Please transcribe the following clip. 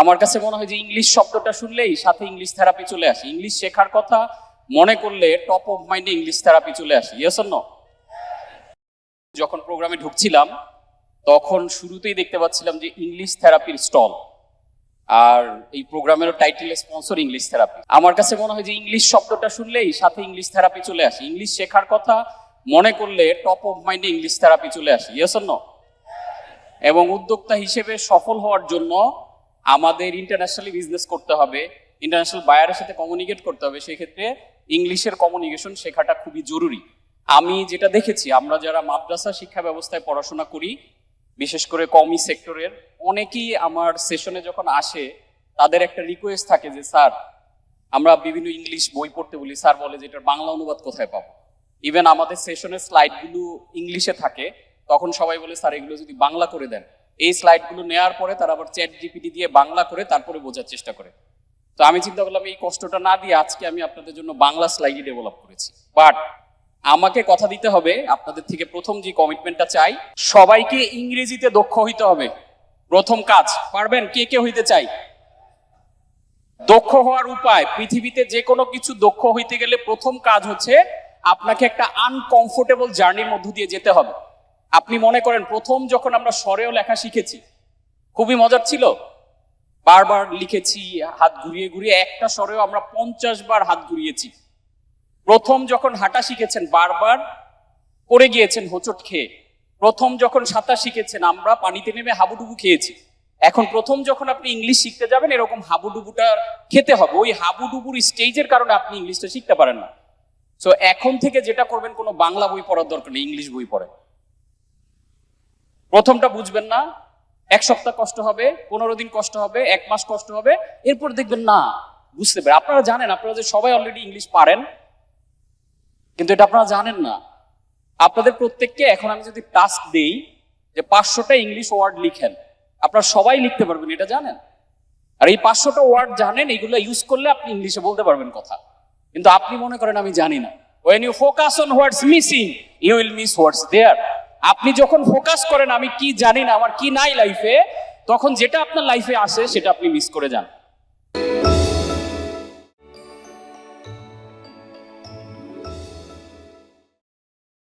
আমার কাছে মনে হয় যে ইংলিশ শব্দটা শুনলেই সাথে ইংলিশ থেরাপি চলে আসে। ইংলিশ শেখার কথা মনে করলে টপ অফ মাইন্ডে ইংলিশ থেরাপি চলে আসে। ইয়েস নো যখন প্রোগ্রামে ঢুকছিলাম, তখন শুরুতেই দেখতে পাচ্ছিলাম যে ইংলিশ থেরাপির স্টল। আর এই প্রোগ্রামের টাইটেল স্পন্সর ইংলিশ থেরাপি। আমার কাছে মনে হয় যে ইংলিশ শব্দটা শুনলেই সাথে ইংলিশ থেরাপি চলে আসে। ইংলিশ শেখার কথা মনে করলে টপ অফ মাইন্ডে ইংলিশ থেরাপি চলে আসে। ইয়েস নো এবং উদ্যোক্তা হিসেবে সফল হওয়ার জন্য আমাদের ইন্টারন্যাশনালি বিজনেস করতে হবে ইন্টারন্যাশনাল বায়ারের সাথে কমিউনিকেট করতে হবে, সেক্ষেত্রে ইংলিশের কমিউনিকেশন শেখাটা খুবই জরুরি। আমি যেটা দেখেছি, আমরা যারা মাদ্রাসা শিক্ষা ব্যবস্থায় পড়াশোনা করি, বিশেষ করে কমি সেক্টরের অনেকেই আমার সেশনে যখন আসে, তাদের একটা রিকোয়েস্ট থাকে যে, স্যার, আমরা বিভিন্ন ইংলিশ বই পড়তে বলি, স্যার বলে যে, এটার বাংলা অনুবাদ কোথায় পাবো? ইভেন আমাদের সেশনের স্লাইডগুলো ইংলিশে থাকে, তখন সবাই বলে, স্যার, এগুলো যদি বাংলা করে দেন। এই স্লাইডগুলো নেওয়ার পরে তারা আবার চ্যাট জিপিটি দিয়ে বাংলা করে তারপরে বোঝার চেষ্টা করে। তো আমি চিন্তা করলাম, এই কষ্টটা না দিয়ে আজকে আমি আপনাদের জন্য বাংলা স্লাইডই ডেভেলপ করেছি। বাট আমাকে কথা দিতে হবে, আপনাদের থেকে প্রথম যে কমিটমেন্টটা চাই, সবাইকে ইংরেজিতে দক্ষ হইতে হবে। প্রথম কাজ, পারবেন? কে কে হইতে চাই? দক্ষ হওয়ার উপায়, পৃথিবীতে যে কোনো কিছু দক্ষ হইতে গেলে প্রথম কাজ হচ্ছে আপনাকে একটা আনকমফোর্টেবল জার্নির মধ্য দিয়ে যেতে হবে। আপনি মনে করেন প্রথম যখন আমরা স্বরেও লেখা শিখেছি, খুবই মজার ছিল? বারবার লিখেছি, হাত ঘুরিয়ে ঘুরিয়ে একটা স্বরেও আমরা পঞ্চাশ বার হাত ঘুরিয়েছি। প্রথম যখন হাঁটা শিখেছেন, বারবার পড়ে গিয়েছেন হোঁচট খেয়ে। প্রথম যখন সাঁতার শিখেছেন, আমরা পানিতে নেমে হাবুডুবু খেয়েছি। এখন প্রথম যখন আপনি ইংলিশ শিখতে যাবেন, এরকম হাবুডুবুটা খেতে হবে। ওই হাবুডুবুর স্টেজের কারণে আপনি ইংলিশটা শিখতে পারেন না। তো এখন থেকে যেটা করবেন, কোনো বাংলা বই পড়ার দরকার নেই, ইংলিশ বই পড়ে প্রথমটা বুঝবেন না, এক সপ্তাহ কষ্ট হবে, পনেরো দিন কষ্ট হবে, এক মাস কষ্ট হবে, এরপর দেখবেন না, বুঝতে পারে। আপনারা জানেন, আপনারা যে সবাই অলরেডি ইংলিশ পারেন, কিন্তু এটা আপনারা জানেন না। আপনাদের প্রত্যেককে এখন আমি যদি টাস্ক দেই, যে পাঁচশোটা ইংলিশ ওয়ার্ড লিখেন, আপনারা সবাই লিখতে পারবেন, এটা জানেন? আর এই পাঁচশোটা ওয়ার্ড জানেন এইগুলো ইউজ করলে আপনি ইংলিশে বলতে পারবেন কথা। কিন্তু আপনি মনে করেন, আমি জানি না। When you focus on what's missing you will miss what's there আপনি যখন ফোকাস করেন, আমি কি জানি না, আমার কি নাই লাইফে তখন যেটা আপনার লাইফে আসে, সেটা আপনি মিস করে যান।